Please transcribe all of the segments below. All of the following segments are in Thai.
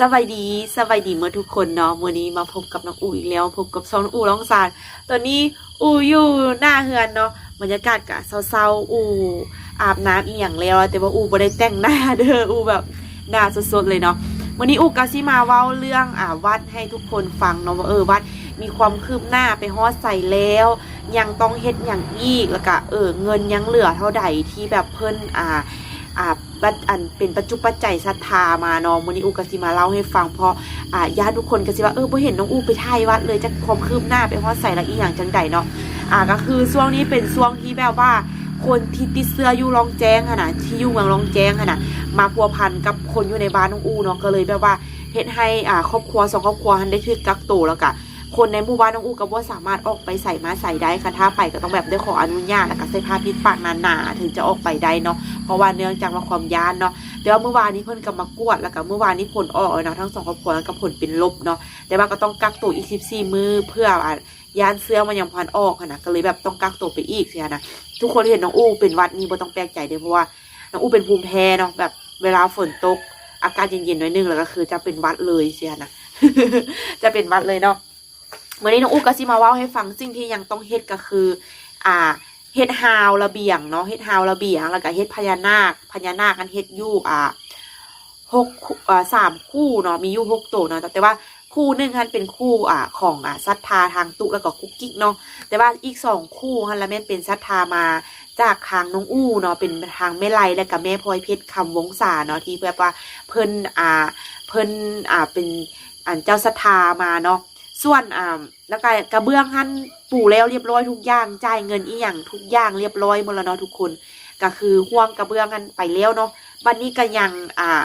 สบายดีสบายดีเมื่อทุกคนเนาะวันนี้มาพบกับน้องอูอีกแล้วพบกับซองน้องอูร้องสารตอนนี้อูอยู่หน้าเฮือนเนาะบรรยากาศกะเศร้าๆอูอาบน้ำอีหยังแล้ว แต่ว่าอูบ่ได้แต่งหน้าเด้ออูแบบหน้าสดๆเลยเนาะวันนี้อูกะสิมาเว้าเรื่องอ่าวัดให้ทุกคนฟังเนาะว่าเออวัดมีความคืบหน้าไปฮอดใส่แล้ว ยังต้องเฮ็ดอย่างอีกแล้วก็เออเงินยังเหลือเท่าใดที่แบบเพิ่นอ่า อ่าบัดอันเป็นปัจจุปัจจัยศรัทธามาเนาะมื้อนี้อูก็สิมาเล่าให้ฟังเพราะอ่าญาติทุกคนก็สิว่าเออบ่เห็นน้องอูไปถ่ายวัดเลยจะความคืบหน้าไปฮอดใส่ละอีหยังจังใดเนาะอ่าก็คือช่วงนี้เป็นช่วงที่แบบว่าคนที่ติดเสื้ออยู่รองแจ้งหั่นน่ะที่อยู่เมืองรองแจ้งหั่นน่ะมาพัวพันกับคนอยู่ในบ้านน้องอูเนาะก็เลยแบบว่าเฮ็ดให้อ่าครอบครัวสองครอบครัวหันได้ถูกกักตัวแล้วก็ คนในหมู่บ้านน้องอูก็บ่าสามารถออกไปใส่มาใส่ได้ค่ะถ้าไปก็ต้องแบบได้ขออนุญาตแล้วก็ใส่ผ้าปิดปากหนาๆถึงจะออกไปได้เนาะเพราะว่าเนื่องจากว่าความยานเนาะเดี๋ยวเมื่อวานนี้เพิ่นก็มากวดแล้วก็เมื่อวานนี้ผลออกเนาะทั้งสองครอบครัวแล้วก็ผลเป็นลบเนาะแต่ว่าก็ต้องกักตัวอีก14มื้อเพื่ออะยานเสื้อมันยังพันออกนะก็เลยแบบต้องกักตัวไปอีกเสียนะทุกคนเห็นน้องอู้เป็นวัดนี่บ่ต้องแปลกใจเด้อเพราะว่าน้องอู้เป็นภูมิแพ้เนาะแบบเวลาฝนตก อากาศเย็นๆหน่อยนึงแล้วก็คือจะเป็นวัดเลยเสียนะจะเป็นวัดเลยเนาะ วันนี้น้องอู้ก็สิมาเว้าให้ฟังสิ่งที่ยังต้องเฮ็ดก็คือ อ่าเฮ็ดฮาวระเบียงเนาะเฮ็ดฮาวระเบียง แล้วก็เฮ็ดพญานาคพญานาคกันเฮ็ดอยู่อ่าหกอ่าสามคู่เนาะมีอยู่หกตัวเนาะแต่ว่าคู่หนึ่งฮันเป็นคู่อ่าของอ่าศรัทธาทางตุแล้วก็กุ๊กกิ๊กเนาะแต่ว่าอีกสองคู่ฮันละแม่นเป็นศรัทธามาจากทางน้องอู้เนาะเป็นทางแม่ไลและกับแม่พลอยเพชรคำวงศาเนาะที่แบบว่าเพิ่นอ่าเพิ่นอ่าเป็นอันเจ้าศรัทธามาเนาะ ส่วนอ่าแล้วก็กระเบื้องหั่นปูแล้วเรียบร้อยทุกอย่างจ่ายเงินอีหยังทุกอย่างเรียบร้อยหมดแล้วเนาะทุกคน ก็คือห่วงกระเบื้องกันไปแล้วเนาะบัดนนี้ก็ยังอ่า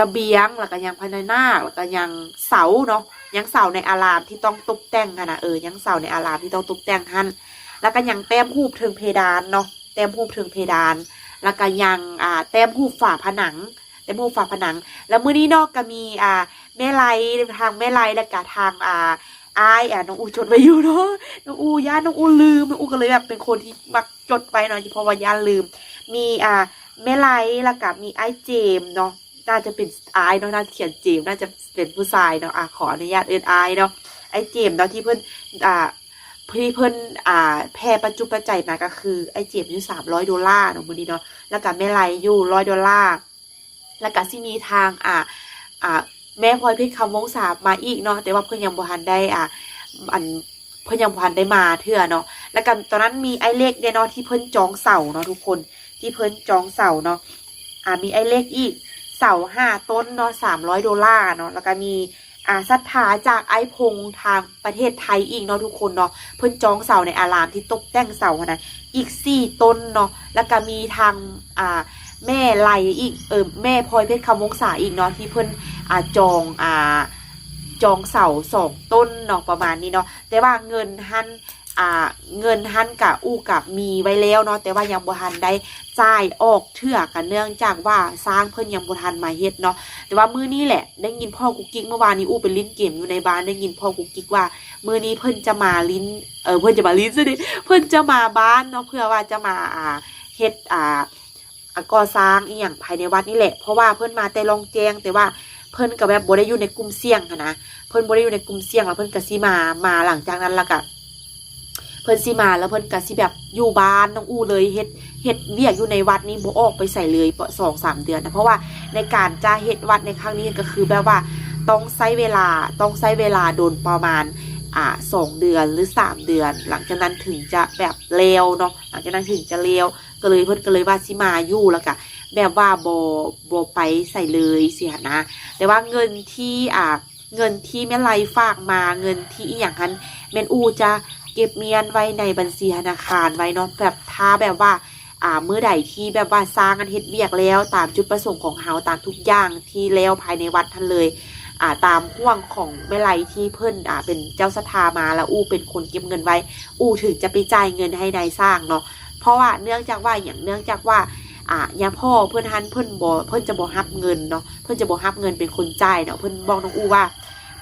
ระเบียงแล้วก็ยังภายในหน้าแล้วก็ยังเสาเนาะยังเสาในอารามที่ต้องตกแต่งกันนะเออยังเสาในอารามที่ต้องตกแต่งหั่นแล้วก็ยังแต้มหูบเทิงเพดานเนาะแต้มหูบเทิงเพดาน แล้วก็ยังอ่าแต้มหูบฝาผนังแต้มหูบฝาผนัง แล้วมื้อนี้เนอกก็มีอ่า แม่ไลทางแม่ไลและกะทางอ่าอายอะน้องอูจดไว้อยู่เนาะน้องอูย่านน้องอูลืมน้องอูก็เลยแบบเป็นคนที่มักจดไว้เนาะเพราะว่าย่านลืม มีอ่าแม่ไลแล้วก็มีไอเจมเนาะน่าจะเป็นอายเนาะน่าเขียนเจมน่าจะเป็นผู้ชายเนาะอะขออนุญาตเอินอายเนาะไอเจมเนาะที่เพิ่อนอ่าที่เพิ่นอ่าแพร่ปัจจุปัจจัยมาก็คือไอเจมอยู่สามร้อยดอลลาร์เนาะมือนี้เนาะแล้วก็แม่ไลอยู่ร้อยดอลลาร์แล้วก็สิมีทางอ่าอ่า แม่พลอยเพชรคำวงศามาอีกเนาะแต่ว่าเพิ่อนยังบ่ทันได้อะอันเพิ่อนยังบ่ทันได้มาเทื่อเนาะแล้วกันตอนนั้นมีไอ้เล็กเนี่ยเนาะที่เพิ่นจองเสาเนาะทุกคนที่เพิ่นจองเสาเนาะอ่ามีไอ้เล็กอีกเสาห้าต้นเนาะสามร้อยดอลลาร์เนาะแล้วก็มีอ่าศรัทธาจากไอ้พงทางประเทศไทยอีกเนาะทุกคนเนาะเพิ่นจองเสาในอารามที่ตกแต่งเสาขนะอีกสี่ต้นเนาะแล้วก็มีทางอ่า แม่ไลอีกเออแม่พลอยเพชรคำวงศาอีกเนาะที่เพิ่นอ่าจองอ่าจองเสาสองต้นเนาะประมาณนี้เนาะแต่ว่าเงินหันอ่าเงินหันกับอู้กับมีไว้แล้วเนาะแต่ว่ายังบ่ทันได้จ่ายออกเทื่อกันเนื่องจากว่าสร้างเพิ่นยังบ่ทันมาเฮ็ดเนาะแต่ว่ามื้อนี้แหละ ได้ยินพ่อกุ๊กกิ๊กเมื่อวานนี้อู้ไปลิ้นเกมอยู่ในบ้านได้ยินพ่อกุ๊กกิ๊กว่ามื้อนี้เพิ่นจะมาลิ้นเออเพิ่นจะมาลิ้นซะดิเพิ่นจะมาบ้านเนาะเพื่อว่าจะมาอ่าเฮ็ดอ่าอ่า ก่อสร้างอีหยังภายในวัดนี่แหละ เพราะว่าเพิ่นมาแต่ลองแจ้งแต่ว่าเพิ่นก็แบบบ่ได้อยู่ในกลุ่มเสี่ยงค่ะนะเพิ่นบ่ได้อยู่ในกลุ่มเสี่ยงแล้วเพิ่นก็สิมามาหลังจากนั้นแล้วก็เพิ่นสิมาแล้วเพิ่นก็สิแบบอยู่บ้านน้องอู้เลยเฮ็ดเฮ็ดเวียกอยู่ในวัดนี้บ่ออกไปใส่เลยสองสามเดือนนะเพราะว่าในการจะเฮ็ดวัดในครั้งนี้ก็คือแบบว่าต้องใช้เวลาต้องใช้เวลาโดนประมาณอ่าสองเดือนหรือสามเดือน หลังจากนั้นถึงจะแบบเลวเนาะหลังจากนั้นถึงจะเลว ก็เลยเพิ่นก็เลยว่าสิมาอยู่แล้วก็แบบว่าบ่บ่ไปใส่เลยเสียนะ แต่ว่าเงินที่อ่าเงินที่แม่ไลฝากมาเงินที่อหย่างนั้นแม่นอูจะเก็บเมียนไว้ในบัญชีธนาคารไว้เนาะแบบถ้าแบบว่าอ่าเมื่อใดที่แบบว่าสร้างกันเฮ็ดเวียกแล้ว ตามจุดประสงค์ของเฮาตามทุกอย่างที่แล้วภายในวัดท่านเลยอ่าตามห่วงของแม่ไลที่เพิ่นอ่าเป็นเจ้าสถามาแล้วอู้เป็นคนเก็บเงินไว้ อู้ถึงจะไปจ่ายเงินให้นายสร้างเนาะ เพราะว่าเนื่องจากว่าอย่างเนื่องจากว่าอะยาพ่อเพื่อนฮันเพื่อนบอเพื่อนจะบอฮับเงินเนาะเพื่อนจะบอฮับเงินเป็นคนจ่ายเนาะเพื่อนบอกน้องอูว่า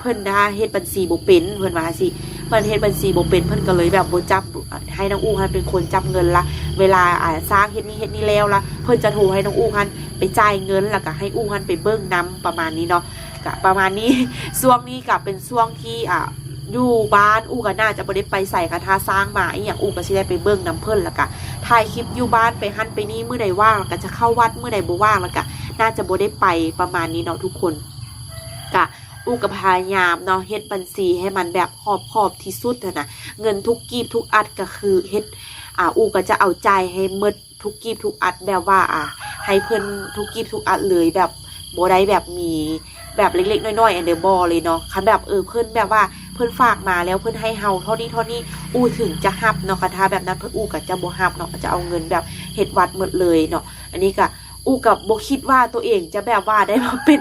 เพิ่อนนะคะเฮ็ดบัญชีบ่เป็นเพิ่อนว่าสิเพิ่อนเฮ็ดบัญชีบ่เป็นเพิ่อนก็เลยแบบบจับให้น้องอู้ฮันเป็นคนจับเงินละเวลาอ่าสร้างเฮ็ดนี่เฮ็ดนี่แล้วละเพิ่อนจะโทรให้น้องอู้ฮันไปจ่ายเงินแล้วก็ให้อู้ฮันไปเบิ่งนํประมาณนี้เนาะก็ประมาณนี้ช่วงนี้ก็เป็นช่วงที่อ่า อยู่บ้านอูก็น่าจะบ่ได้ไปใส่คาถาสร้างมาอีหยังอูก็สิได้ไปเบิ่งนํเพิ่นแล้วก็ถ่ายคลิปอยู่บ้านไปหั่นไปนี่เมื้อใดว่างแล้วก็จะเข้าวัดเมื้อใดบ่ว่างแล้วก็น่าจะบ่ได้ไปประมาณนี้เนาะทุกคนก็อู้ก็พยายามเนาะเฮ็ดบัญชีให้มันแบบรอบคอบที่สุดอะนะเงินทุกกีบทุกอัดก็คือเฮ็ดอ่าอูก็จะเอาใจให้หมดทุกกีบทุกอัดแบบว่าอ่าให้เพิ่นทุกกีบทุกอัดเลยแบบโบได้แบบมีแบบเล็กๆน้อยๆอันเดอร์บอเลยเนาะคันแบบเออเพิ่นแบบว่า เพิ่นฝากมาแล้วเพิ่นให้เฮาเท่านี้เท่านี้อูถึงจะฮับเนาะค่ะถ้าแบบนั้นเพิ่นอูก็จะบ่ฮับเนาะจะเอาเงินแบบเฮ็ดวัดหมดเลยเนาะอันนี้ก็อูกับบ่คิดว่าตัวเองจะแบบว่าได้มาเป็น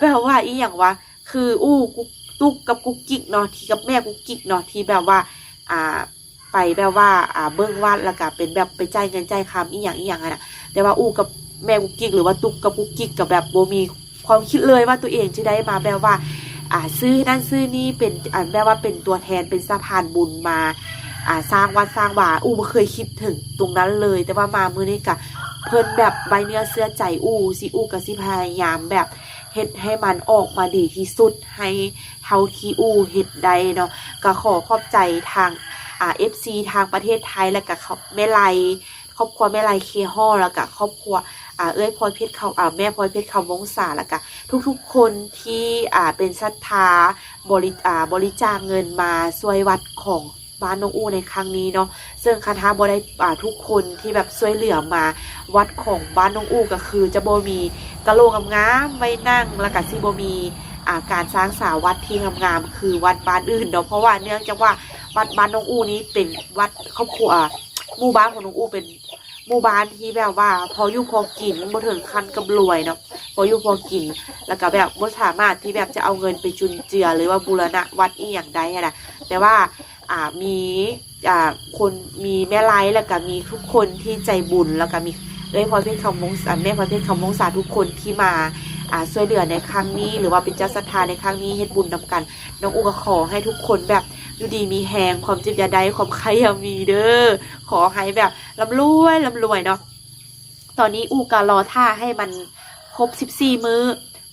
แบบว่าอีหยังวะคืออูกุ๊กตุ๊กกับกุ๊กกิ๊กเนาะที่กับแม่กุ๊กกิ๊กเนาะที่แบบว่าอ่าไปแบบว่าอ่าเบิ้งวัดแล้วก็เป็นแบบไปจ่ายเงินจ่ายคำอีหยังอีหยังอะนะแต่ว่าอู้กับแม่กุ๊กกิ๊กหรือว่าตุ๊กกับกุ๊กกิ๊กกับแบบโบมีความคิดเลยว่าตัวเองจะได้มาแบบว่า อ่าซื้อนั่นซื้อนี่เป็นอ่าแบบว่าเป็นตัวแทนเป็นสะพานบุญมาอ่าสร้างวัดสร้างว่าอู้ไม่เคยคิดถึงตรงนั้นเลย แต่ว่ามามือนี้กะเพิ่นแบบใบเนื้อเสื้อใจอู้สิอู้กับสิพยายามแบบเฮ็ดให้มันออกมาดีที่สุดให้เท่าที่อู้เฮ็ดได้เนาะก็ขอขอบใจทางอ่าเอฟซีทางประเทศไทยแล้วก็เขาแม่ไลครอบครัวแม่ไลเคฮอแล้วก็ครอบครัว อ่าเอ้ยพลอยเพชรเขาอ่าแม่พลอยเพชรคำวงศาล้วก็ทุกๆ คนที่อ่าเป็นศรัทธาบริอ่าบริจาคเงินมาช่วยวัดของบ้านน้องอูในครั้งนี้เนาะซึ่งคาถาบได้อ่าทุกคนที่แบบช่วยเหลือมาวัดของบ้านน้องอูก็คือ จะโบมีกะโหลกงามไว้นั่งแล้วก็ซิโบมีอ่าการสร้างสาวัดที่งามๆคือวัดบ้านอื่นเนาะเพราะว่าเนื่องจากว่าวัดบ้านน้องอูนี้เป็นวัดครอบครัวหมู่บ้านของน้องอูเป็น หมู่บ้านที่แบบว่า พออยู่พอกินบ่ถึงขั้นกับรวยเนาะพออยู่พอกิน แล้วก็แบบบ่สามารถที่แบบจะเอาเงินไปจุนเจือหรือว่าบูรณะวัดอีหยังใดอะนะแต่ว่าอ่ามีอ่าคนมีแม่ไร้แล้วก็มีทุกคนที่ใจบุญแล้วก็มีเอ้ยพรเพชรคำมงสาแม่พรเพชรคำมงสาทุกคนที่มา ช่วยเหลือในครั้งนี้ หรือว่าเป็นเจ้าศรัทธาในครั้งนี้เฮ็ดบุญนำกัน น้องอูก็ขอให้ทุกคนแบบอยู่ดีมีแหงความเจ็บยาใดความใครอยามีเด้อขอให้แบบร่ำรวยร่ำรวยเนาะตอนนี้อูก็รอท่าให้มันครบ14 มื้อ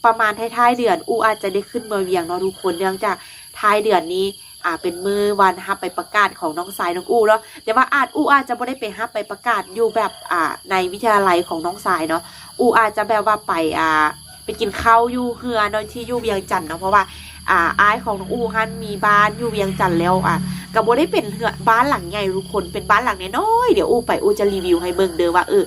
ประมาณท้ายๆเดือน อูอาจจะได้ขึ้นเมืองเวียงเนาะทุกคนเนื่องจากท้ายเดือนนี้อ่าเป็นมือวันฮับไปประกาศของน้องสายน้องอูเนาะแต่ว่าอาจอูอาจจะไม่ได้ไปฮับไปประกาศอยู่แบบอ่าในวิทยาลัยของน้องสายเนาะอูอาจจะแบบว่าไปอ่า ไปกินข้าวอยู่เฮือเนาะที่อยู่เวียงจันทน์เนาะเพราะว่าอ่าอายของน้องอูฮันมีบ้านอยู่เวียงจันทน์แล้วอะกับโบได้เป็นเฮือบ้านหลังใหญ่ทุกคนเป็นบ้านหลังน้อยๆเดี๋ยวอูไปอูจะรีวิวให้เบิ่งเด้อว่าเออ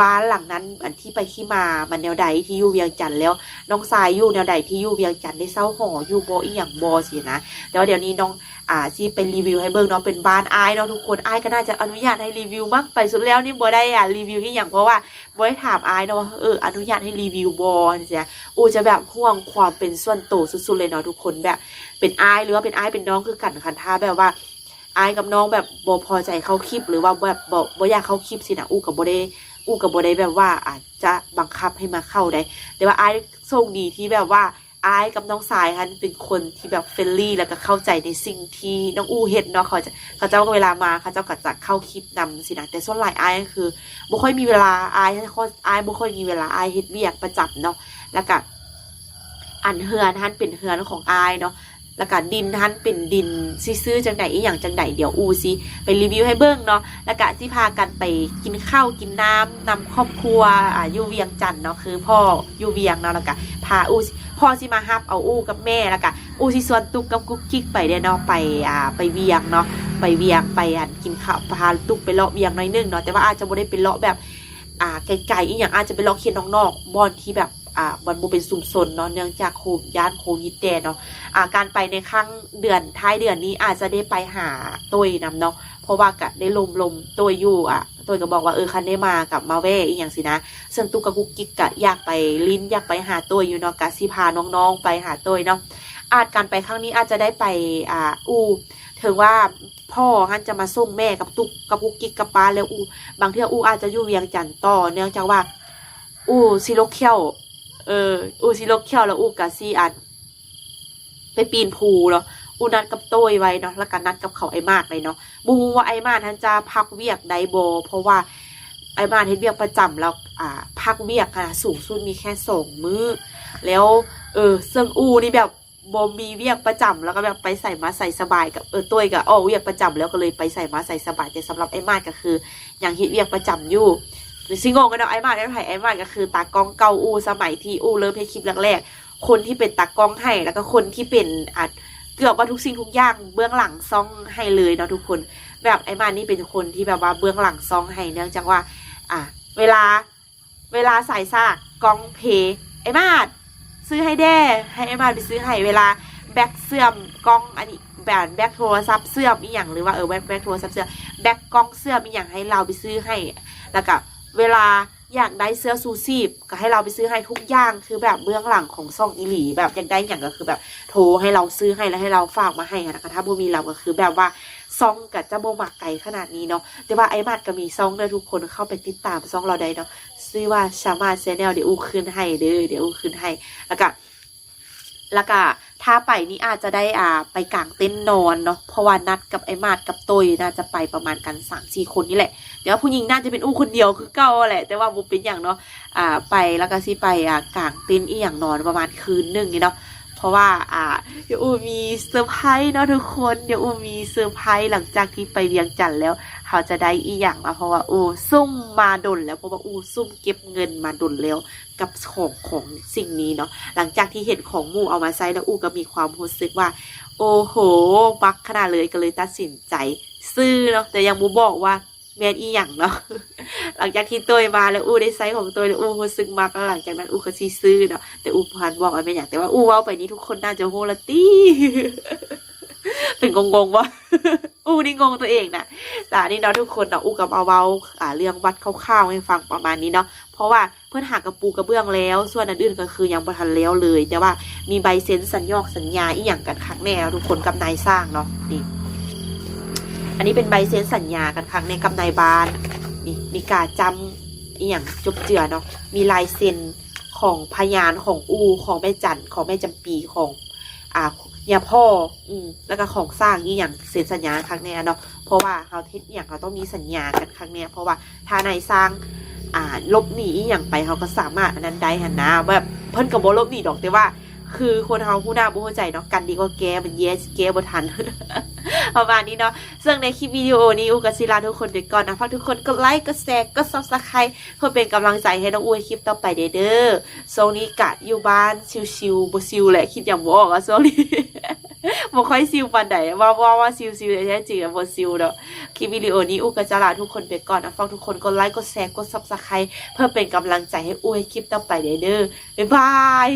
บ้านหลังนั้นอันที่ไปที่มามันแนวใดที่อยู่เวียงจันทน์แล้ว น้องทรายอยู่แนวใดที่อยู่เวียงจันทน์ได้เศร้าหออยู่บ่อีหยังบ่สินะแต่ว่าเดี๋ยวนี้น้องอ่าที่เป็นรีวิวให้เบิ่งเนาะเป็นบ้านอายเนาะทุกคนอายก็น่าจะอนุญาตให้รีวิวมั้งไปสุดแล้วนี่บ่ได้อะรีวิวอีหยังเพราะว่าบ่ได้ถามอายเนาะว่าเอออนุญาตให้รีวิวบ่จังซี่อูจะแบบห่วงความเป็นส่วนตัวสุดๆเลยเนาะทุกคนแบบเป็นอายหรือว่าเป็นอายเป็นน้องคือกันคันท่าแบบว่าอายกับน้องแบบบ่พอใจเขาคลิปหรือว่าแบบบ่บ่อยากเขาคลิปสินะอูกับบ่ได้ อูกับโบได้แบบว่าอาจจะบังคับให้มาเข้าได้ แต่ว่าไอายโชคดีที่แบบว่าไอายกับน้องสายฮันเป็นคนที่แบบเฟรนลี่แล้วก็เข้าใจในสิ่งที่น้องอูเฮ็ดเนาะเขาจะเขาเจ้าเวลามาเขาเจ้าก็จะเข้าคลิปนำสินะแต่ส่วนหลายอายก็คือบ่ค่อยมีเวลาไอายอายบ่ค่อยมีเวลาไอายเฮ็ดเวียกประจำเนาะแล้วก็อันเฮือนท่านเป็นเฮือนของอายเนาะ แล้วก็ดินท่านเป็นดินซื้อๆจังใดอีหยังจังใดเดี๋ยวอูซิไปรีวิวให้เบิ่งเนาะแล้วก็ที่พากันไปกินข้าวกินน้ำนำครอบครัวอ่าอยู่เวียงจันทน์เนาะคือพ่ออยู่เวียงเนาะแล้วก็พาอูสิพ่อสิมาฮับเอาอูกับแม่แล้วก็อูสิส่วนตุกกับกุ๊กกิ๊กไปเด้เนาะไปอ่าไปเวียงเนาะไปเวียงไปอันกินข้าวพาตุกไปเลาะเวียงหน่อยนึงเนาะแต่ว่าอาจจะบ่ได้เป็นเลาะแบบอ่าไกลๆอีหยังอาจจะไปเลาะเขียนนอกๆบอนที่แบบ อ่ามันบ่เป็นซุมซนเนาะเนื่องจากโควิดย่านโควิดแดเนาะอ่าการไปในครั้งเดือนท้ายเดือนนี้อาจจะได้ไปหาตัวนำเนาะเพราะว่าก็ได้ลมลมตัวอยู่อะตัวก็บอกว่าเออคันได้มากับมาแว่อีกอย่างสินะซึ่งตุกกับกุ๊กกิ๊กกะอยากไปลิ้นอยากไปหาตัวอยู่เนาะกะสิพาน้องๆไปหาตัวเนาะอาจการไปครั้งนี้อาจจะได้ไปอ่าอูถึงว่าพ่อฮันจะมาส่งแม่กับตุกกับกุกกิกกับป้าแล้วอูบางเที่ยอูอาจจะอยู่เวียงจันทน์ต่อเนื่องจากว่าอูซิโลเคียว เออ อูซิโลเคียวแล้วอูกะซีอัน ไปปีนภูเนาะอูนัดกับโต้ยไว้เนาะแล้วก็นัดกับเขาไอ้มากเลยเนาะบูว่าไอ้มากท่านจะพักเวียกไดโบ เพราะว่าไอ้มากเฮ็ดเวียกประจำแล้วอ่า พักเวียกค่ะสูงสุดมีแค่สองมื้อ แล้ว เออเซิงอูนี่แบบบมีเวียกประจำแล้วก็แบบไปใส่มาใส่สบายกับเออตัวกับอ๋อเวียกประจำแล้วก็เลยไปใส่มาใส่สบายแต่สำหรับไอ้มาดก็คืออย่างฮิตเวียกประจำอยู่ ซิงงกันเนาะไอ้มาดไอ้ไผ่ไอ้มาดก็คือตากล้องเกาอูสมัยที่อูเริ่มให้คลิปแรกๆคนที่เป็นตากล้องให้แล้วก็คนที่เป็นอัดเกือบว่าทุกสิ่งทุกอย่างเบื้องหลังซ่องให้เลยเนาะทุกคน แบบไอ้มาดนี่เป็นคนที่แบบว่าเบื้องหลังซ่องให้เนื่องจากว่า อะเวลาเวลาใส่ซากกล้องเพไอ้มาดซื้อให้แด้ให้ไอ้มาไปซื้อให้เวลาแบ็คเสื่อมกล้องอันนี้แบนแบ็คโทรศัพท์เสื่อมอีหยังหรือว่าเออแบ็คแบ็คโทรศัพท์เสื่อมแบ็คกล้องเสื่อมอีหยังให้เราไปซื้อให้แล้วก็ เวลาอยากได้เสื้อซูซีบก็ให้เราไปซื้อให้ทุกอย่างคือแบบเบื้องหลังของซองอีหลี แบบอยากได้อย่างก็คือแบบโทรให้เราซื้อให้แล้วให้เราฝากมาให้นะคะถ้าบ่มีเราก็คือแบบว่าซองกับจะโบมักไก่ขนาดนี้เนาะแต่ว่าไอ้มัดก็มีซองเด้อทุกคนเข้าไปติดตามซองเราได้เนาะชื่อว่าชามาแชนแนลเดี๋ยวอูขึ้นให้เด้อเดี๋ยวอูขึ้นให้แล้วก็แล้วก็ ถ้าไปนี่อาจจะได้อ่าไปกางเต็นท์นอนเนาะเพราะว่านัดกับไอ้มาดกับตุยน่าจะไปประมาณกันสามสี่คนนี่แหละเดี๋ยวผู้หญิงน่าจะเป็นอู้คนเดียวคือเก่าแหละ แต่ว่าบุเป็นอย่างเนาะอ่าไปแล้วก็สิไปอ่ากางเต็นท์อีอย่างนอนประมาณคืนหนึ่งนี่เนาะ เพราะว่าอ่าเดี๋ยวอูมีเซอร์ไพรส์เนาะทุกคนเดี๋ยวอูมีเซอร์ไพรส์หลังจากที่ไปเวียงจันทร์แล้วเขาจะได้อีอย่างมาเพราะว่าอูซุ่มมาดนแล้วเพราะว่าอูซุ่มเก็บเงินมาดนแล้วกับของของสิ่งนี้เนาะหลังจากที่เห็นของมูเอามาใช้แล้วอูก็มีความรู้สึกว่า โอ้โหบักขนาดเลยก็เลยตัดสินใจซื้อเนาะแต่ยังบูบอกว่า แมนอีหยังเนาะหลังจากที่ตัวมาแล้วอูได้ไซส์ของตัวแล้วอูรู้สึกมักแล้วหลังจากนั้นอูก็ซีซื้อเนาะแต่อูพันบอกว่าไม่อยากแต่ว่าอูเว่าไปนี้ทุกคนน่าจะโฮลตี้เป็นงงๆวะอูนี่งงตัวเองนะแต่นี่เนาะทุกคนเนาะอูกับเอาเว้าอ่าเรื่องวัดคร่าวๆให้ฟังประมาณนี้เนาะเพราะว่าเพื่อนหากกระปูกระเบื้องแล้ว ส่วนอันอื่นก็คือยังบ่ทันแล้วเลย แต่ว่ามีใบเซ็นสัญญอกสัญญาอีหยังกันครั้งแน่ทุกคนกับนายสร้างเนาะนี่ อันนี้เป็นใบเซ็นสัญญากันครั้งในกับนายบานนี่มีการจำอีหยังจบเจือเนาะมีลายเซ็นของพยานของอูของแม่จันของแม่จำปีของอ่ายาพ่อ อืม แล้วก็ของสร้างอีหยังเซ็นสัญญาครั้งแน่เนาะ เพราะว่าเขาเทศอย่างเขาต้องมีสัญญากันครั้งเนี้ย เพราะว่าถ้านายสร้าง อ่า ลบหนีอย่างไปเขาก็สามารถอันนั้นได้หันนะแบบเพิ่นกับโบลบหนีดอกแต่ว่า คือคนเขาผู้หน้าบ่เข้าใจเนาะกันดีกว่าแกมันเยสแกบ่ทันประมาณนี้เนาะซึ่งในคลิปวิดีโอนี้อูกับศิลาทุกคนเด็กก่อนนะฝากทุกคนกดไลค์กดแชร์กดซับสไครต์เพื่อเป็นกำลังใจให้น้องอูในคลิปต่อไปเด้อเด้อช่วงนี้กะอยู่บ้านชิวๆบ่ชิวแหละคิดอย่างบ่ออกอะช่วงนี้บ่ค่อยซิวปานใดว่าว่าว่าซิวซิวแต่แท้จริงอะบ่ซิวเนาะคลิปวิดีโอนี้อูกับจะลาทุกคนไปก่อนนะฝากทุกคนกดไลค์กดแชร์กดซับสไครต์เพื่อเป็นกำลังใจให้อูในคลิปต่อไปเด้อเด้อบ๊ายบาย